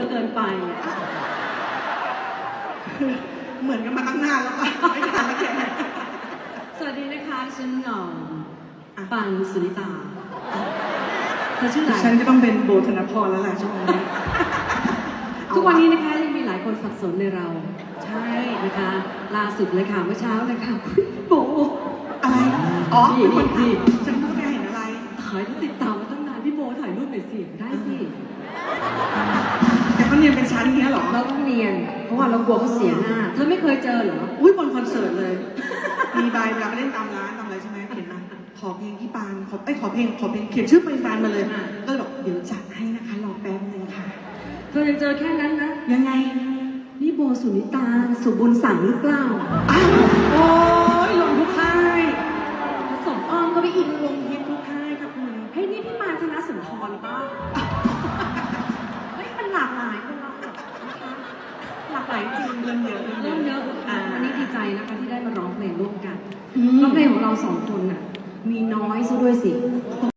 ธอเกินไปอะเหมือนกันมาตั้งนานแล้วป่ะไม่ทันแล้วแกสวัสดีนะคะฉันหน่อปันสุนิตาเธอชื่ออะไรฉันก็ต้องเป็นโบธนพรแล้วแหละช่วงนี้ทุกวันนี้นะคะยังมีหลายคนสับสนในเรา ใช่นะคะล่าสุดเลยค่ะเมื่อเช้าเลยค่ะโบอะไร อ๋อนี่เป็นคนนี่ฉันเพิ่งไปเห็นอะไรถ่ายติดตา เขาเรียนเป็นชั้นเนี้ยเหรอ เราต้องเรียน เพราะว่าเรากลัวเขาเสียหน้า เธอไม่เคยเจอเหรอ อุ้ยบนคอนเสิร์ตเลย มีใบเวลาไปเล่นตามร้านตามอะไรใช่ไหมเขียนมาขอเพลงพี่ปานขอเอ้ยขอเพลงขอเพลงเขียนชื่อเพลงปานมาเลยอ่าก็เลยบอกเดี๋ยวจัดให้นะคะรอแป๊บนึงค่ะ เธอยังเจอแค่นั้นนะ ยังไง นี่โบสุนิตาสุบุญสั่งหรือเปล่า อ้าวโอ้ยลงทุกค่ายผสมอ้อมก็ไปอีกลงฮิตทุกค่ายค่ะคุณเฮ้ยนี่พี่มารธนสุนทรหรือเปล่าเฮ้ยมันหลากหลายคนเราแบบนะคะ หลากหลายจริงเริ่มเยอะเริ่มเยอะอ่าวันนี้ดีใจนะคะที่ได้มาร้องเพลงร่วมกันอืมแล้วเพลงของเราสองคนน่ะ มีน้อยซะด้วยสิ